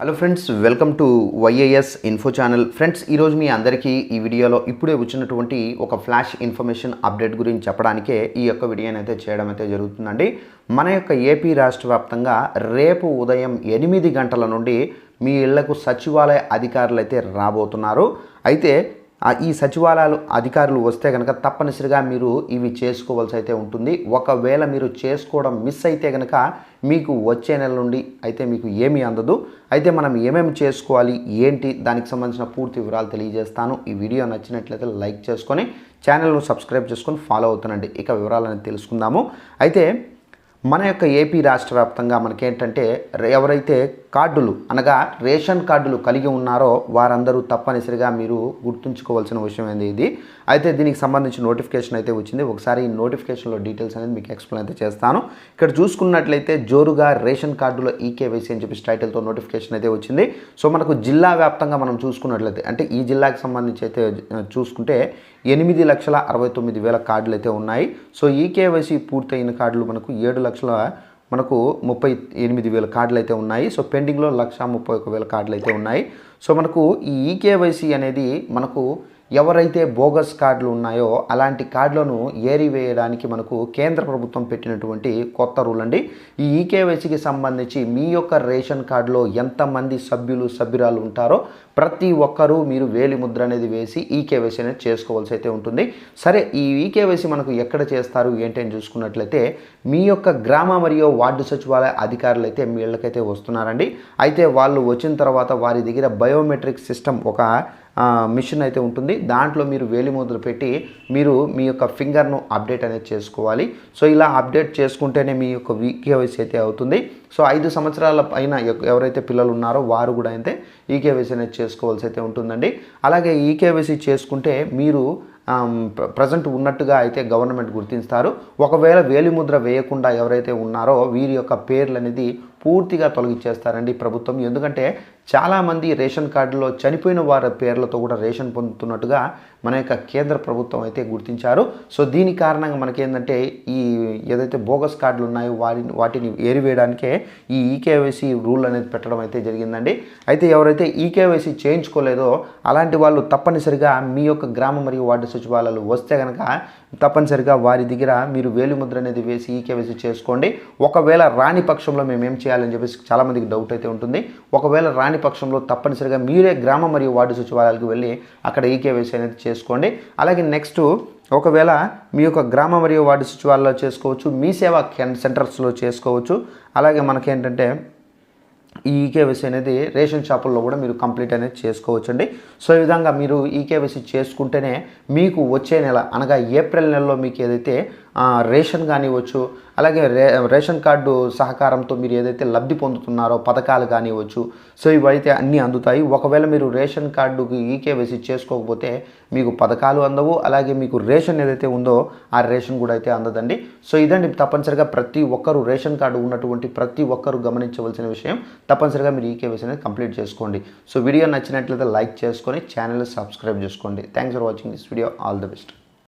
Hello friends welcome to YAS info channel friends ఈరోజు మీ అందరికీ ఈ వీడియోలో ఇప్పుడే వచ్చినటువంటి ఒక ఫ్లాష్ ఇన్ఫర్మేషన్ అప్డేట్ గురించి చెప్పడానికే ఈ యొక్క వీడియోని అయితే చేయడం అయితే జరుగుతుందండి. మన యొక్క ఏపీ రాష్ట్ర వ్యాప్తంగా రేపు ఉదయం ఎనిమిది గంటల నుండి మీ ఇళ్ళకు సచివాలయ అధికారులు అయితే రాబోతున్నారు. అయితే ఈ సచివాలయాలు అధికారులు వస్తే కనుక తప్పనిసరిగా మీరు ఇవి చేసుకోవాల్సి అయితే ఉంటుంది. ఒకవేళ మీరు చేసుకోవడం మిస్ అయితే కనుక మీకు వచ్చే నెల నుండి అయితే మీకు ఏమీ అందదు. అయితే మనం ఏమేమి చేసుకోవాలి ఏంటి దానికి సంబంధించిన పూర్తి వివరాలు తెలియజేస్తాను. ఈ వీడియో నచ్చినట్లయితే లైక్ చేసుకొని ఛానల్ను సబ్స్క్రైబ్ చేసుకొని ఫాలో అవుతానండి ఇక వివరాలను తెలుసుకుందాము. అయితే మన యొక్క ఏపీ రాష్ట్ర వ్యాప్తంగా మనకేంటంటే ఎవరైతే కార్డులు అనగా రేషన్ కార్డులు కలిగి ఉన్నారో వారందరూ తప్పనిసరిగా మీరు గుర్తుంచుకోవాల్సిన విషయం ఏంది ఇది. అయితే దీనికి సంబంధించి నోటిఫికేషన్ అయితే వచ్చింది. ఒకసారి ఈ నోటిఫికేషన్లో డీటెయిల్స్ అనేది మీకు ఎక్స్ప్లెయిన్ అయితే చేస్తాను. ఇక్కడ చూసుకున్నట్లయితే జోరుగా రేషన్ కార్డులో ఈకేవైసీ అని చెప్పి టైటిల్తో నోటిఫికేషన్ అయితే వచ్చింది. సో మనకు జిల్లా వ్యాప్తంగా మనం చూసుకున్నట్లయితే అంటే ఈ జిల్లాకి సంబంధించి అయితే చూసుకుంటే ఎనిమిది లక్షల అరవై తొమ్మిది వేల కార్డులు అయితే ఉన్నాయి. సో ఈకేవైసీ పూర్తయిన కార్డులు మనకు ఏడు లక్షల మనకు ముప్పై ఎనిమిది వేల కార్డులు అయితే ఉన్నాయి. సో పెండింగ్లో లక్ష ముప్పై ఒక వేల కార్డులు అయితే ఉన్నాయి. సో మనకు ఈ ఈకేవైసీ అనేది మనకు ఎవరైతే బోగస్ కార్డులు ఉన్నాయో అలాంటి కార్డులను ఏరివేయడానికి మనకు కేంద్ర ప్రభుత్వం పెట్టినటువంటి కొత్త రూల్ అండి. ఈ ఈకేవైసీకి సంబంధించి మీ యొక్క రేషన్ కార్డులో ఎంతమంది సభ్యులు సభ్యురాలు ఉంటారో ప్రతి ఒక్కరూ మీరు వేలి ముద్ర అనేది వేసి ఈకేవైసీ అనేది చేసుకోవాల్సి అయితే ఉంటుంది. సరే ఈ ఈకేవైసీ మనకు ఎక్కడ చేస్తారు? ఏంటి అని చూసుకున్నట్లయితే మీ యొక్క గ్రామ మరియు వార్డు సచివాలయ అధికారులు అయితే మీ ఇళ్ళకైతే వస్తున్నారండి. అయితే వాళ్ళు వచ్చిన తర్వాత వారి దగ్గర బయోమెట్రిక్ సిస్టమ్ ఒక మిషన్ అయితే ఉంటుంది. దాంట్లో మీరు వేలిముద్ర పెట్టి మీరు మీ యొక్క ఫింగర్ను అప్డేట్ అనేది చేసుకోవాలి. సో ఇలా అప్డేట్ చేసుకుంటేనే మీ యొక్క ఈకేవైసీ అయితే అవుతుంది. సో ఐదు సంవత్సరాల పైన ఎవరైతే పిల్లలు ఉన్నారో వారు కూడా అయితే ఈకేవైసీ అనేది చేసుకోవాల్సి అయితే ఉంటుందండి. అలాగే ఈకేవైసీ చేసుకుంటే మీరు ప్రజెంట్ ఉన్నట్టుగా అయితే గవర్నమెంట్ గుర్తిస్తారు. ఒకవేళ వేలిముద్ర వేయకుండా ఎవరైతే ఉన్నారో వీరి యొక్క పేర్లు అనేది పూర్తిగా తొలగించేస్తారండి ప్రభుత్వం. ఎందుకంటే చాలామంది రేషన్ కార్డులో చనిపోయిన వారి పేర్లతో కూడా రేషన్ పొందుతున్నట్టుగా మన యొక్క కేంద్ర ప్రభుత్వం అయితే గుర్తించారు. సో దీని కారణంగా మనకేంటంటే ఈ ఏదైతే బోగస్ కార్డులు ఉన్నాయో వాటిని వాటిని ఏరివేయడానికే ఈ ఈకేవైసీ రూల్ అనేది పెట్టడం అయితే జరిగిందండి. అయితే ఎవరైతే ఈకేవైసీ చేయించుకోలేదో అలాంటి వాళ్ళు తప్పనిసరిగా మీ యొక్క గ్రామ మరియు వార్డు సచివాలయాలు వస్తే కనుక తప్పనిసరిగా వారి దగ్గర మీరు వేలిముద్ర అనేది వేసి ఈకేవైసీ చేసుకోండి. ఒకవేళ రాని పక్షంలో మేము ఏం చేయాలని చెప్పేసి చాలామందికి డౌట్ అయితే ఉంటుంది. ఒకవేళ రాని పక్షంలో తప్పనిసరిగా మీరే గ్రామ మరియు వార్డు సచివాలయాలకు వెళ్ళి అక్కడ ఈకేవైసీ అనేది చేసుకోండి. అలాగే నెక్స్ట్ ఒకవేళ మీ యొక్క గ్రామ మరియు వార్డు సచివాలయాల్లో చేసుకోవచ్చు మీ సేవా సెంటర్స్లో చేసుకోవచ్చు. అలాగే మనకేంటంటే ఈ ఈకేవైసీ అనేది రేషన్ షాపుల్లో కూడా మీరు కంప్లీట్ అనేది చేసుకోవచ్చండి. సో ఈ విధంగా మీరు ఈకేవైసీ చేసుకుంటేనే మీకు వచ్చే నెల అనగా ఏప్రిల్ నెలలో మీకు ఏదైతే రేషన్ కానివ్వచ్చు అలాగే రే రేషన్ కార్డు సహకారంతో మీరు ఏదైతే లబ్ధి పొందుతున్నారో పథకాలు కానివ్వచ్చు సో ఇవైతే అన్నీ అందుతాయి. ఒకవేళ మీరు రేషన్ కార్డుకి ఈకేవైసీ చేసుకోకపోతే మీకు పథకాలు అందవు అలాగే మీకు రేషన్ ఏదైతే ఉందో ఆ రేషన్ కూడా అయితే అందదండి. సో ఇదండి తప్పనిసరిగా ప్రతి ఒక్కరు రేషన్ కార్డు ఉన్నటువంటి ప్రతి ఒక్కరు గమనించవలసిన విషయం. తప్పనిసరిగా మీరు ఈకేవైసీ అనేది కంప్లీట్ చేసుకోండి. సో వీడియో నచ్చినట్లయితే లైక్ చేసుకొని ఛానల్ సబ్స్క్రైబ్ చేసుకోండి. Thanks for watching this video all the best